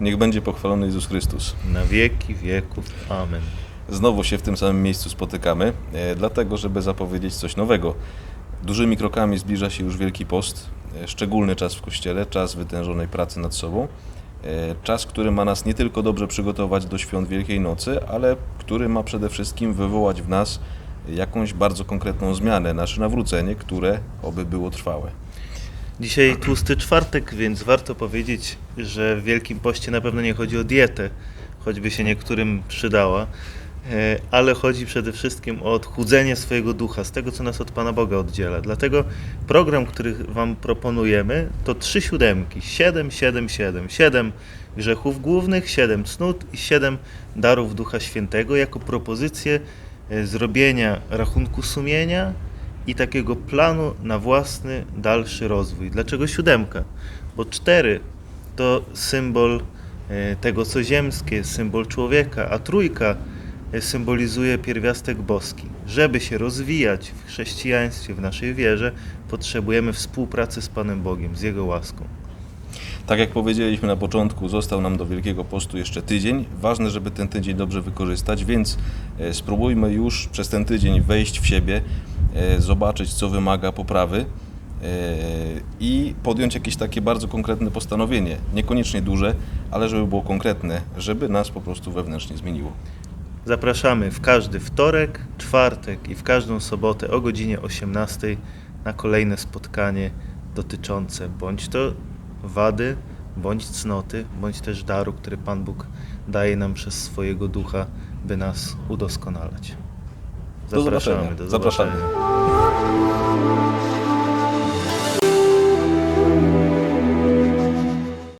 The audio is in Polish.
Niech będzie pochwalony Jezus Chrystus. na wieki wieków. Amen. Znowu się w tym samym miejscu spotykamy, e, dlatego żeby zapowiedzieć coś nowego. Dużymi krokami zbliża się już Wielki Post, e, szczególny czas w Kościele, czas wytężonej pracy nad sobą. e, Czas, który ma nas nie tylko dobrze przygotować do świąt Wielkiej Nocy, ale który ma przede wszystkim wywołać w nas jakąś bardzo konkretną zmianę, nasze nawrócenie, które oby było trwałe. Dzisiaj tłusty czwartek, więc warto powiedzieć, że w Wielkim Poście na pewno nie chodzi o dietę, choćby się niektórym przydała, e, ale chodzi przede wszystkim o odchudzenie swojego ducha, z tego, co nas od Pana Boga oddziela. Dlatego program, który Wam proponujemy, to trzy siódemki. Siedem, siedem, siedem. Siedem grzechów głównych, siedem cnót i siedem darów Ducha Świętego jako propozycję e, zrobienia rachunku sumienia i takiego planu na własny dalszy rozwój. Dlaczego siódemka? Bo cztery to symbol e, tego, co ziemskie, symbol człowieka, a trójka e, symbolizuje pierwiastek boski. Żeby się rozwijać w chrześcijaństwie, w naszej wierze, potrzebujemy współpracy z Panem Bogiem, z Jego łaską. Tak jak powiedzieliśmy na początku, został nam do Wielkiego Postu jeszcze tydzień. Ważne, żeby ten tydzień dobrze wykorzystać, więc e, spróbujmy już przez ten tydzień wejść w siebie, zobaczyć, co wymaga poprawy e, i podjąć jakieś takie bardzo konkretne postanowienie. Niekoniecznie duże, ale żeby było konkretne, żeby nas po prostu wewnętrznie zmieniło. Zapraszamy w każdy wtorek, czwartek i w każdą sobotę o godzinie 18 na kolejne spotkanie dotyczące bądź to wady, bądź cnoty, bądź też daru, który Pan Bóg daje nam przez swojego ducha, by nas udoskonalać. Do zobaczenia. do Zapraszamy. zobaczenia.